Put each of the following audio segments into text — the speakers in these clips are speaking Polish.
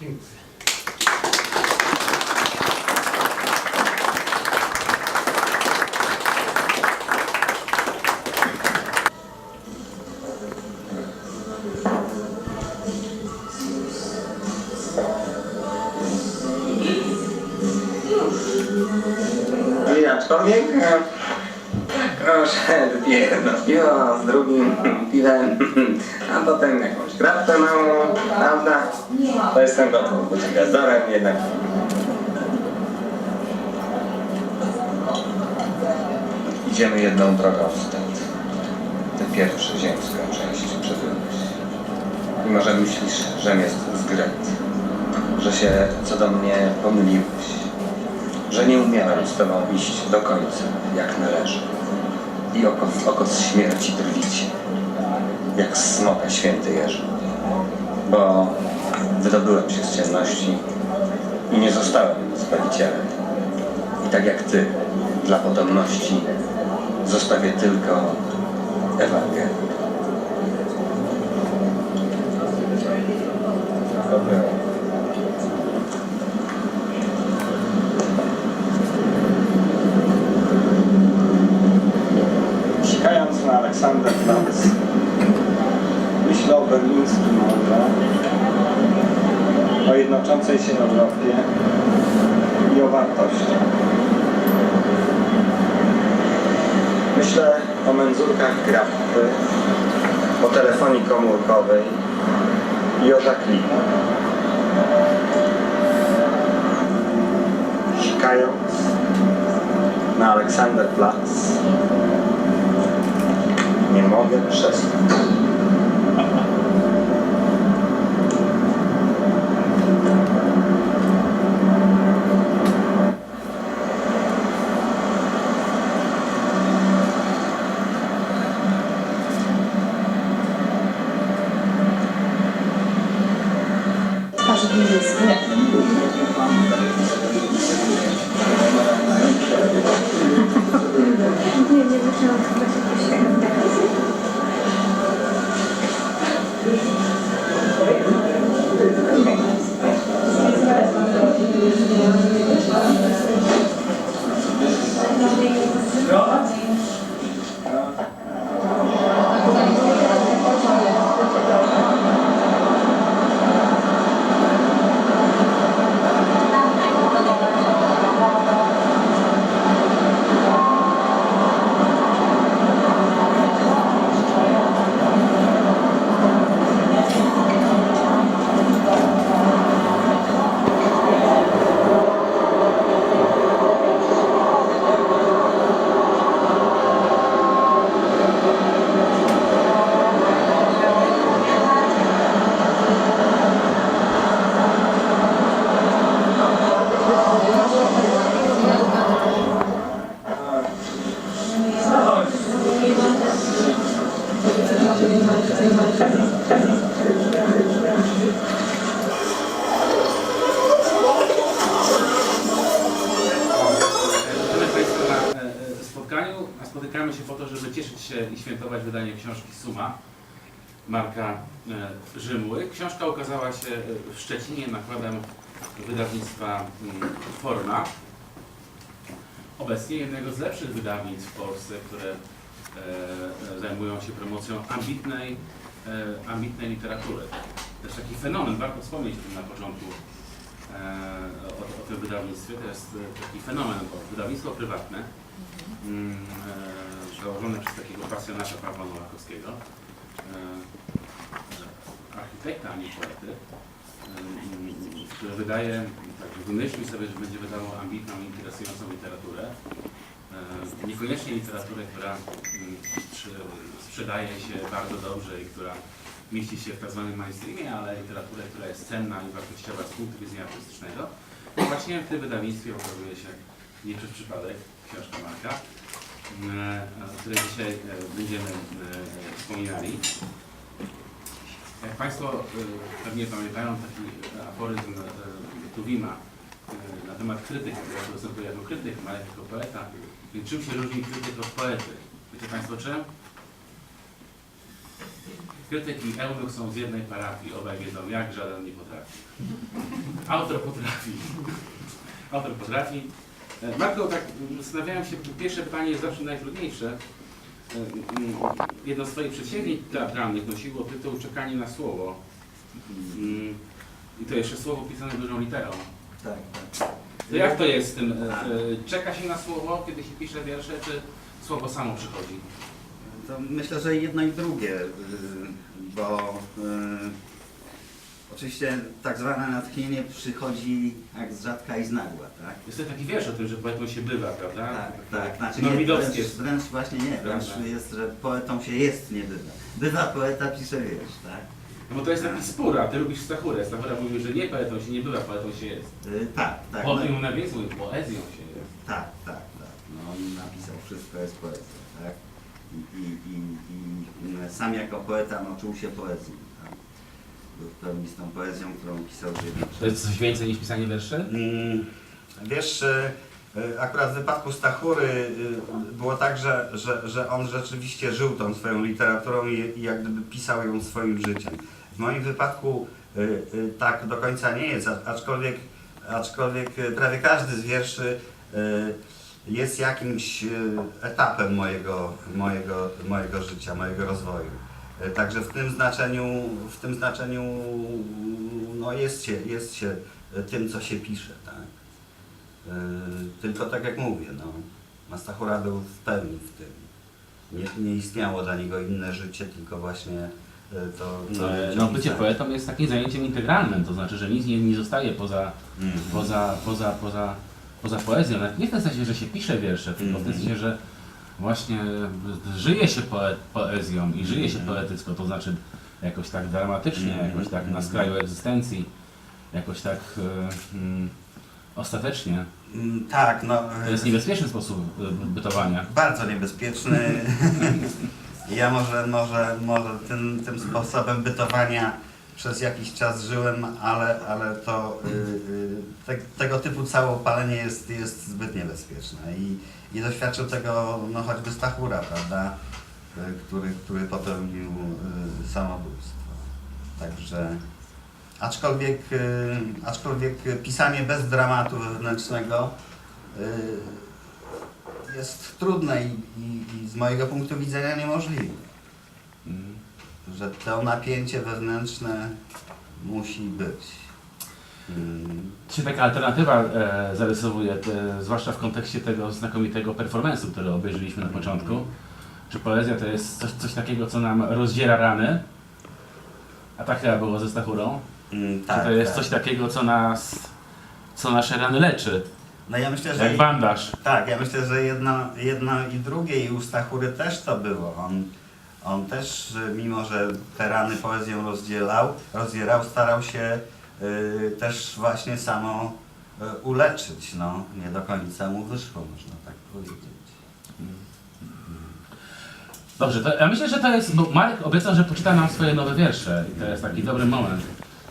Thanks. To jestem gotów być gwiazdorem, jednak Idziemy jedną drogą stąd. Tę pierwszą ziemską część przebyłeś. I może myślisz, żem jest zgret. Że się co do mnie pomyliłeś. Że nie umiałem z tobą iść do końca, jak należy. I oko oko z śmierci drwicie. Jak smoka święty Jerzy. Bo wydobyłem się z ciemności i nie zostałem Zbawicielem. I tak jak Ty, dla potomności, zostawię tylko Ewangelię. Dobra. Czekając na Aleksanderplatz, myślę o berlińskim morze, o Europie i o wartościach. Myślę o menzurkach grafy, o telefonii komórkowej i o Jacqueline. Czekając na Aleksanderplatz, nie mogę przestać. Nakładem wydawnictwa mm, Forma. Obecnie jednego z lepszych wydawnictw w Polsce, które e, zajmują się promocją ambitnej, e, ambitnej literatury. Jest taki fenomen, warto wspomnieć o tym na początku e, o, o tym wydawnictwie. To jest e, taki fenomen, bo wydawnictwo prywatne, mm, e, założone przez takiego pasjonata Pawła Nowakowskiego, e, architekta, a nie poety, e, który wydaje, tak wymyślił sobie, że będzie wydawał ambitną, interesującą literaturę. E, Niekoniecznie literaturę, która mm, sprze- sprzedaje się bardzo dobrze i która mieści się w tak zwanym mainstreamie, ale literaturę, która jest cenna i wartościowa z punktu widzenia artystycznego. Właśnie w tym wydawnictwie okazuje się nie przez przypadek książka Marka, e, o której dzisiaj e, będziemy wspominali. Jak Państwo e, pewnie pamiętają taki aforyzm e, Tuwima e, na temat krytyka, ja występuję jako krytyk, Marek jako poeta. Więc czym się różni krytyk od poety? Wiecie Państwo czym? Krytyk i eunuch są z jednej parafii, obaj wiedzą jak, żaden nie potrafi. Autor potrafi. Autor potrafi. E, Marko, tak zastanawiałem się, pierwsze pytanie jest zawsze najtrudniejsze. E, mm, Jedno z swoich przedsięwzięć teatralnych nosiło tytuł Czekanie na słowo. Mm, I to jeszcze słowo pisane dużą literą. Tak, tak. To jak to jest z tym? e, e, Czeka się na słowo, kiedy się pisze wiersze, czy słowo samo przychodzi? To myślę, że jedno i drugie, y, bo y, oczywiście tak zwane natchnienie przychodzi jak z rzadka i z nagła, tak? Jest taki wiersz o tym, że poetą się bywa, prawda? Tak, tak. Znaczy nie, wręcz, wręcz właśnie nie, wręcz Prawda. jest, że poetą się jest, nie bywa. Bywa poeta, pisze wiersz, tak? No bo to jest taki spór, a ty lubisz Stachurę. Stachura mówił, że nie poetą się nie bywa, poetą się jest. Y, tak, tak. No, I na poezją się jest. tak, tak, tak. No, on napisał wszystko jest poezja, tak? I, i, i, i sam jako poeta no, czuł się poezją, tak? Pełni z tą poezją, którą pisał To jest coś więcej niż pisanie wierszy? Mm, Wiesz, y, akurat w wypadku Stachury y, było tak, że, że, że on rzeczywiście żył tą swoją literaturą i, i jak gdyby pisał ją swoim życiem. W moim wypadku y, tak do końca nie jest, aczkolwiek, aczkolwiek prawie każdy z wierszy jest jakimś etapem mojego, mojego, mojego życia, mojego rozwoju. Y, Także w tym znaczeniu, w tym znaczeniu no jest, się, jest się tym, co się pisze, tak. Yy, tylko tak jak mówię, no, Mastachura był w pełni w tym. Nie, nie istniało dla niego inne życie, tylko właśnie to, No, bycie poetą jest takim zajęciem integralnym, to znaczy, że nic nie, nie zostaje poza, Mhm. poza, poza, poza, poza poezją. Nawet nie w ten sensie, że się pisze wiersze, tylko w tym Mhm. sensie, że właśnie żyje się poe poezją i żyje się poetycko, to znaczy jakoś tak dramatycznie, Mhm. jakoś tak na skraju egzystencji, jakoś tak e, mm, ostatecznie. Mm, Tak, no. To jest niebezpieczny sposób e, bytowania. Bardzo niebezpieczny. ja może, może, może tym, tym sposobem bytowania przez jakiś czas żyłem, ale, ale to y, y, te, tego typu całopalenie jest, jest zbyt niebezpieczne i, i doświadczył tego no, choćby Stachura, prawda, y, który, który popełnił samobójstwo. Także aczkolwiek, aczkolwiek pisanie bez dramatu wewnętrznego jest trudne i, i, i z mojego punktu widzenia niemożliwe. Że to napięcie wewnętrzne musi być. Mm, się taka alternatywa e, zarysowuje, e, zwłaszcza w kontekście tego znakomitego performance'u, który obejrzeliśmy na początku, że poezja to jest coś, coś takiego, co nam rozdziera rany, a tak chyba było ze Stachurą, mm, że to jest coś takiego, co nas, co nasze rany leczy, No ja myślę, że jak bandaż. tak, ja myślę, że jedno, jedno i drugie i u Stachury też to było. On, on też, y, mimo że te rany poezją rozdzielał, rozdzierał, starał się y, też właśnie samo y, uleczyć. No, nie do końca mu wyszło, można tak powiedzieć. Dobrze, to ja myślę, że to jest, bo Marek obiecał, że poczyta nam swoje nowe wiersze i to jest taki dobry moment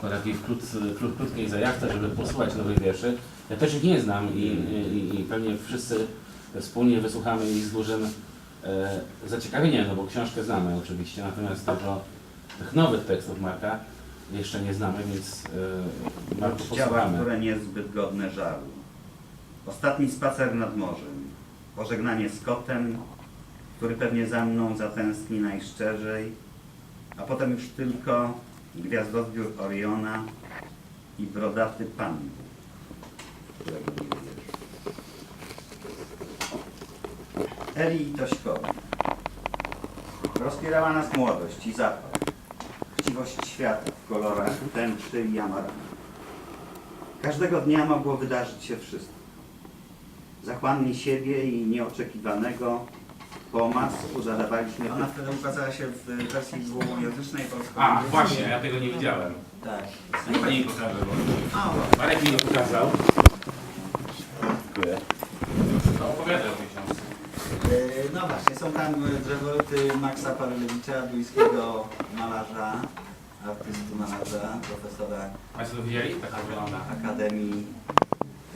po takiej krót, krót, krótkiej zajawce, żeby posłuchać nowych wierszy. Ja też ich nie znam i, i, i pewnie wszyscy wspólnie wysłuchamy ich z dużym zaciekawieniem, no bo książkę znamy oczywiście, natomiast tego, tych nowych tekstów Marka jeszcze nie znamy, więc e, Marku Dzieła, posłuchamy. które niezbyt godne żalu. Ostatni spacer nad morzem. Pożegnanie z kotem, który pewnie za mną zatęskni najszczerzej, a potem już tylko gwiazdozbiór Oriona i brodaty Pan Bóg, którego nie wierzę. Eli i Tośkowi. Rozpierała nas młodość i zapach. Chciwość świata w kolorach tęczy i amarantu. Każdego dnia mogło wydarzyć się wszystko. Zachłannie siebie i nieoczekiwanego po omacku zadawaliśmy... Ona wtedy ukazała się w wersji dwujęzycznej polskiej. A, właśnie, ja tego nie widziałem. Tak. Pani mi O, Marek mi to pokazał. Dziękuję. No opowiadaj o tej książce. Yy, No właśnie, są tam drewolety Maxa Parylewicza, duńskiego malarza, artysty malarza, profesora Państwo widzieli? Taka wygląda. Akademii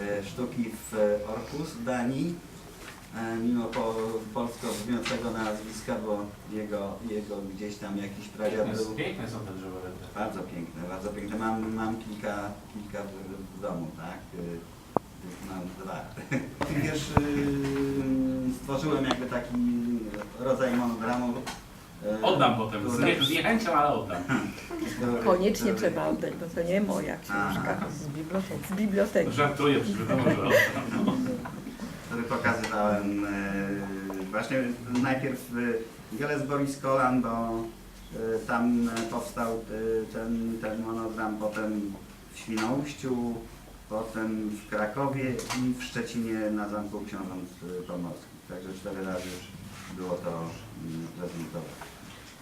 e, Sztuki w Orkus w Danii. E, Mimo po, polsko brzmiącego nazwiska, bo jego, jego gdzieś tam jakiś pradziad był. piękne są te drzeworety. Bardzo piękne, bardzo piękne. Mam, mam kilka, kilka w, w domu, tak? Mam dwa. Wiesz, y, stworzyłem jakby taki rodzaj monodramu e, Oddam potem, z, nie, z niechęcią, ale oddam. który- Koniecznie który- trzeba oddać, bo to nie moja książka z biblioteki. Z biblioteki. Żartuję, przecież wiadomo, że oddam. który pokazywałem e, właśnie najpierw w Galesboris Kolan, bo e, tam e, powstał e, ten, ten monogram, potem w Świnoujściu, potem w Krakowie i w Szczecinie na Zamku Książąt Pomorskich. Także cztery razy było to mm, prezentowane.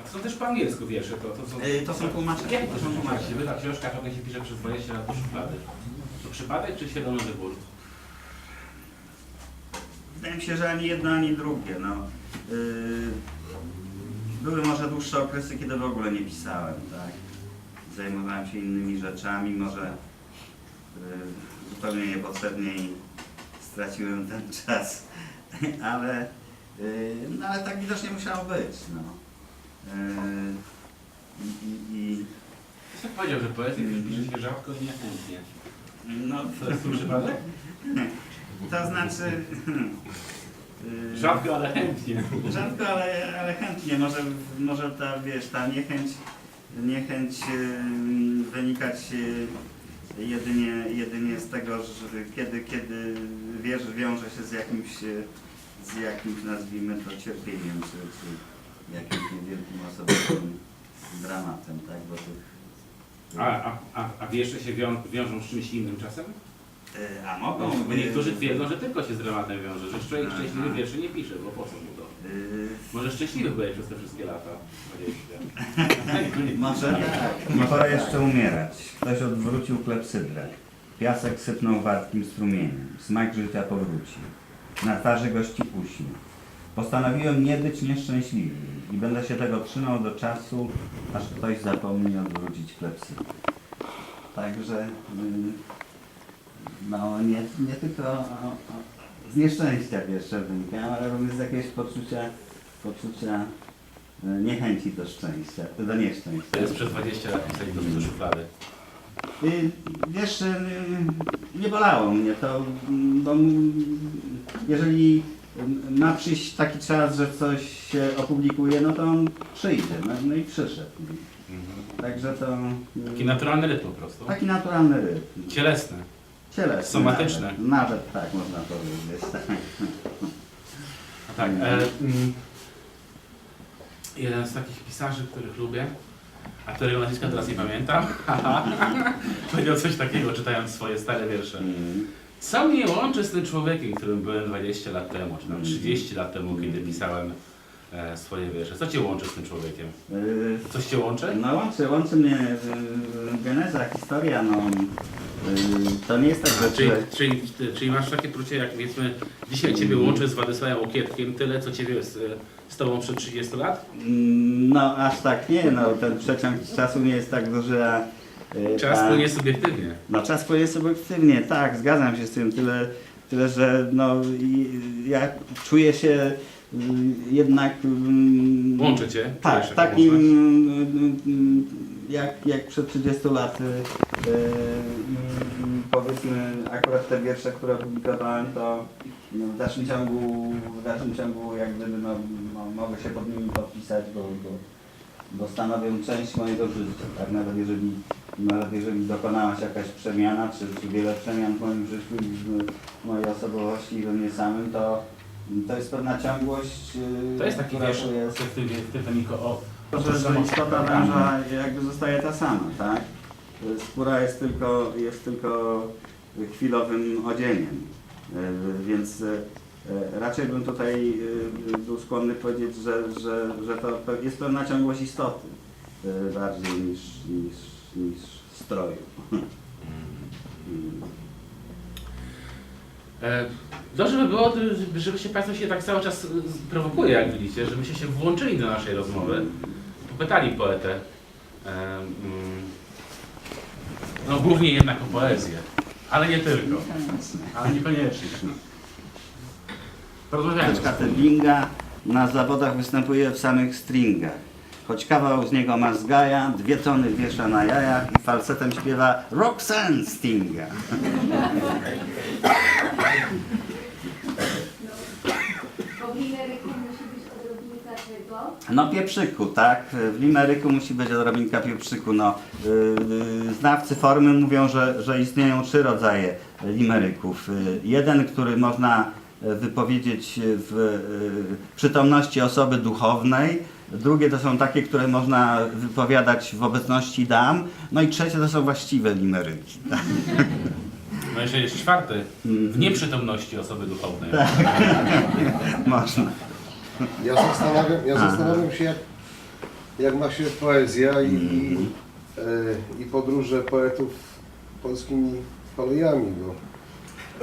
A to są też po angielsku wiersze, to, to są... E, To są tłumaczenia. Jak to są tłumaczcie? Wy ta książka pewnie się pisze przez 20 lat do szuflady. To przypadek czy świadomy wybór? Wydaje mi się, że ani jedno, ani drugie. No. Yy, były może dłuższe okresy, kiedy w ogóle nie pisałem, tak. Zajmowałem się innymi rzeczami, może yy, zupełnie niepotrzebnie i straciłem ten czas, ale, yy, no, ale tak widocznie musiało być. No. Yy, i, i, i, tak powiedział, że poezję pisze się rzadko i niechętnie. no, To jest przypadek? to znaczy... Rzadko, ale chętnie. Rzadko, ale, ale chętnie. Może, może ta, wiesz, ta niechęć, niechęć wynikać y, jedynie, jedynie z tego, że kiedy, kiedy wiesz, wiąże się z jakimś, z jakimś nazwijmy to cierpieniem, czy, czy jakimś niewielkim osobistym dramatem, tak? Bo tych, A, a, a, a wiersze się wią, wiążą z czymś innym czasem? Y, a mogą... Bo niektórzy y, twierdzą, że tylko się z dramatem wiąże, że człowiek szczęśliwy wierszy nie pisze, bo po co mu to? y, Może szczęśliwy byłeś przez te wszystkie lata. 20. Może tak. Nie pora jeszcze umierać. Ktoś odwrócił klepsydrę. Piasek sypnął wartkim strumieniem. Smak życia powrócił. Na twarzy gości uśmiech. Postanowiłem nie być nieszczęśliwy i będę się tego trzymał do czasu, aż ktoś zapomni odwrócić klepsydrę. Także mm, no nie, nie tylko z nieszczęścia jeszcze wynika, ale również z jakiegoś poczucia, poczucia e, niechęci do szczęścia, do nieszczęścia. To jest przez 20 lat pisali to do szuflady. Y, Wiesz, y, nie bolało mnie to, mm, bo mm, jeżeli ma przyjść taki czas, że coś się opublikuje, no to on przyjdzie, no, no i przyszedł. Także to y, Taki naturalny rytm po prostu. taki naturalny rytm. Cielesny. Cielesny. Somatyczny. Nawet, nawet tak można powiedzieć. Tak. A tak. E, mm, jeden z takich pisarzy, których lubię, a którego nazwiska teraz nie pamiętam, powiedział coś takiego, czytając swoje stare wiersze. Mm. Co mnie łączy z tym człowiekiem, którym byłem 20 lat temu, czy tam 30 lat temu, kiedy pisałem e, swoje wiersze? Co Cię łączy z tym człowiekiem? Y, Coś Cię łączy? No łączy, łączy mnie y, geneza, historia, no. To nie jest tak, że... Czyli, czyli, czyli masz takie poczucie, jak powiedzmy, dzisiaj Ciebie łączy z Władysławem Okietkiem tyle, co Ciebie z, z Tobą przed 30 lat? Mm, No aż tak nie, no ten przeciąg czasu nie jest tak duży, a... Czas a- płynie subiektywnie. No czas płynie subiektywnie, tak, zgadzam się z tym, tyle, tyle że no i, ja czuję się jednak... mm, Łączy Cię? Tak, takim mm, jak, jak przed 30 laty y, i powiedzmy akurat te wiersze, które opublikowałem, to no, w dalszym ciągu, w dalszym ciągu jak gdyby no, no, mogę się pod nimi podpisać, bo, bo, bo stanowią część mojego życia, tak? Nawet jeżeli, nawet jeżeli dokonała się jakaś przemiana, czy, czy wiele przemian w moim życiu w mojej osobowości i we mnie samym, to to jest pewna ciągłość, y, To jest taki która wiersz tu jest w tym, w tym o... że, że istota węża jakby zostaje ta sama, tak? Skóra jest tylko, jest tylko chwilowym odzieniem, E, więc e, raczej bym tutaj był skłonny powiedzieć, że, że, że to pe- jest pewna ciągłość istoty bardziej niż, niż, niż stroju. E, Dobrze by było, żebyście Państwo się tak cały czas e, prowokuje, jak widzicie, żebyście się włączyli do naszej rozmowy, popytali poetę, e, mm, no głównie jednak o poezję, ale nie tylko, ale niekoniecznie. Porozmawiajmy. Teczka Tedlinga na zawodach występuje w samych stringach. Choć kawał z niego ma zgaja, dwie tony wiesza na jajach i falsetem śpiewa Roxanne Stinga. No pieprzyku, tak? W limeryku musi być odrobinka pieprzyku. No, yy, znawcy formy mówią, że, że istnieją trzy rodzaje limeryków. Yy, jeden, który można wypowiedzieć w yy, przytomności osoby duchownej. Drugie to są takie, które można wypowiadać w obecności dam. No i trzecie to są właściwe limeryki. No jeszcze jest czwarty, w nieprzytomności osoby duchownej. Można. Ja zastanawiam, ja zastanawiam się, jak, jak ma się poezja i, i, e, i podróże poetów polskimi kolejami, bo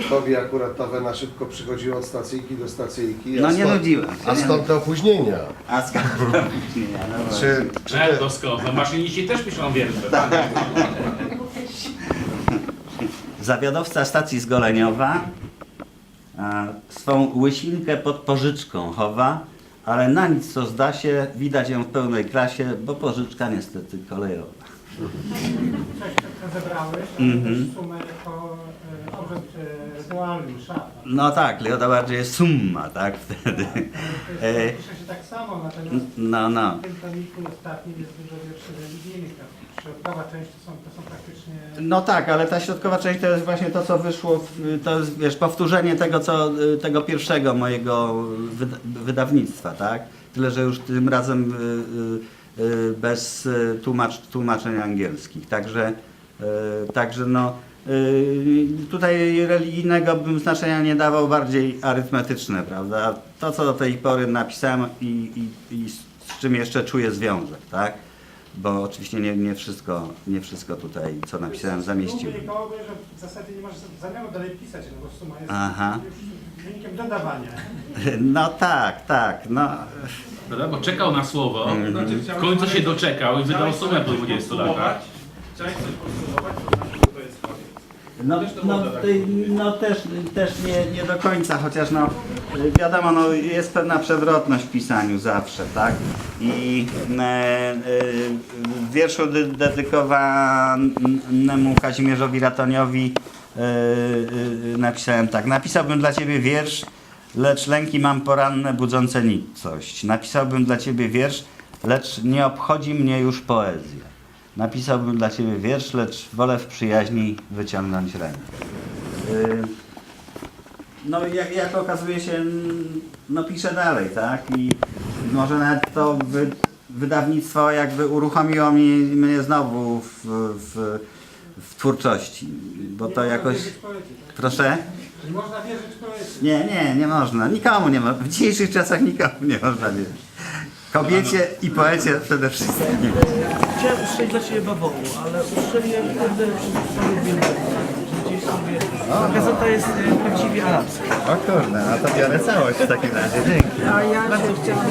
tobie akurat ta wena szybko przychodziła od stacyjki do stacyjki. a No nie stąd- nudziłem się, A nie stąd te opóźnienia. A skąd to później? No właśnie. Czy, czy No jak to skąd? No maszyniści też piszą wiersze. Zawiadowca stacji zgoleniowa a, swą łysinkę pod pożyczką chowa, ale na nic co zda się, widać ją w pełnej klasie, bo pożyczka niestety kolejowa. Coś to zebrałeś, Mhm. sumę jako e. No tak, to bardziej jest summa, tak wtedy. E, Pisze się tak samo, natomiast No, no. w tym tomiku ostatnim jest dużo wierszy religijnych. Środkowa część to są, to są praktycznie... No tak, ale ta środkowa część to jest właśnie to, co wyszło, w, to jest wiesz, powtórzenie tego, co, y, tego pierwszego mojego wyda wydawnictwa, tak? Tyle, że już tym razem y, y, bez tłumacz, tłumaczeń angielskich. Także, y, także no, tutaj religijnego bym znaczenia nie dawał, bardziej arytmetyczne, prawda? To, co do tej pory napisałem i, i, i z czym jeszcze czuję związek, tak? Bo oczywiście nie, nie, wszystko, nie wszystko tutaj, co napisałem, zamieściłem. Wynikałoby, że w zasadzie nie masz zamiaru dalej pisać, no bo suma jest Aha. wynikiem dodawania. No tak, tak, no. Prawda? Bo czekał na słowo, Mhm. w końcu się doczekał i wydał sumę po 20 latach. Chciałeś coś podsumować, to znaczy, że to jest koniec. No, no, ty- no też, też nie, nie do końca, chociaż no wiadomo, no, jest pewna przewrotność w pisaniu zawsze, tak? I e, e, w wierszu dy- dedykowanemu Kazimierzowi Ratoniowi e, e, napisałem tak. Napisałbym dla Ciebie wiersz, lecz lęki mam poranne, budzące nicość. Napisałbym dla Ciebie wiersz, lecz nie obchodzi mnie już poezja. Napisałbym dla Ciebie wiersz, lecz wolę w przyjaźni wyciągnąć rękę. Y, No jak, jak okazuje się, no piszę dalej, tak? I może nawet to wy, wydawnictwo jakby uruchomiło mi, mnie znowu w, w, w twórczości, bo to Nie jakoś... Wierzyć poezji, tak? Proszę? Nie można wierzyć poezji. Nie, nie, nie można. Nikomu nie można. W dzisiejszych czasach nikomu nie można wierzyć. Kobiecie i poecie przede wszystkim. Chciałem ustrzelić dla Ciebie bawołu, ale ustrzeliłem kurde przy sobie windę. Gdzieś sobie... A gazeta jest e, prawdziwie arabska. O kurde, no to biorę całość w takim razie, dzięki. A ja się chciałam